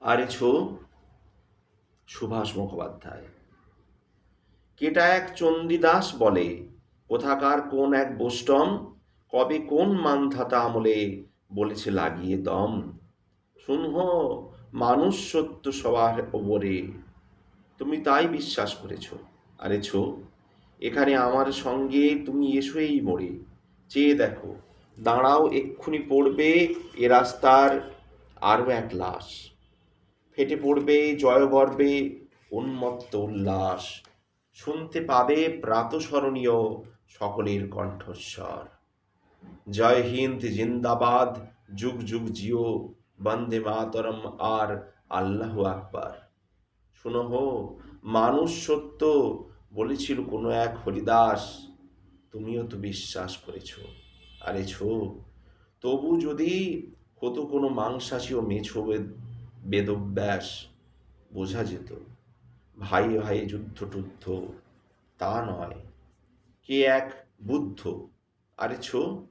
আরে ছো সুভাষ মুখোপাধ্যায়। কেটা এক চণ্ডীদাস বলে, কোথাকার কোন এক বোস্টম কবে কোন মানধাতা আমলে বলেছে লাগিয়ে দম। শুনহ, মানুষ সত্য সবার ওপরে। তুমি তাই বিশ্বাস করেছ। আরে ছো এখানে আমার সঙ্গে তুমি এসোই মোড়ে। চেয়ে দেখো, দাঁড়াও এক্ষুনি পড়বে এ রাস্তার আরও এক লাশ। ফেটে পড়বে জয়গর্বে উন্মত্ত উল্লাস। শুনতে পাবে প্রাতঃস্মরণীয় সকলের কণ্ঠস্বর। জয় হিন্দ জিন্দাবাদ, যুগ যুগ জিও, বন্দে মাতরম আর আল্লাহ আকবার। শুনো হো, মানুষ সত্য বলেছিল কোনো এক হরিদাস, তুমিও তো বিশ্বাস করেছ। আরে ছো, তবু যদি হতো কোনো মাংসাশী ও মেছো বেদব্যাস বোঝা যেত ভাই ভাই যুদ্ধ টুদ্ধ তা নয়। কে এক বুদ্ধ? আরে ছো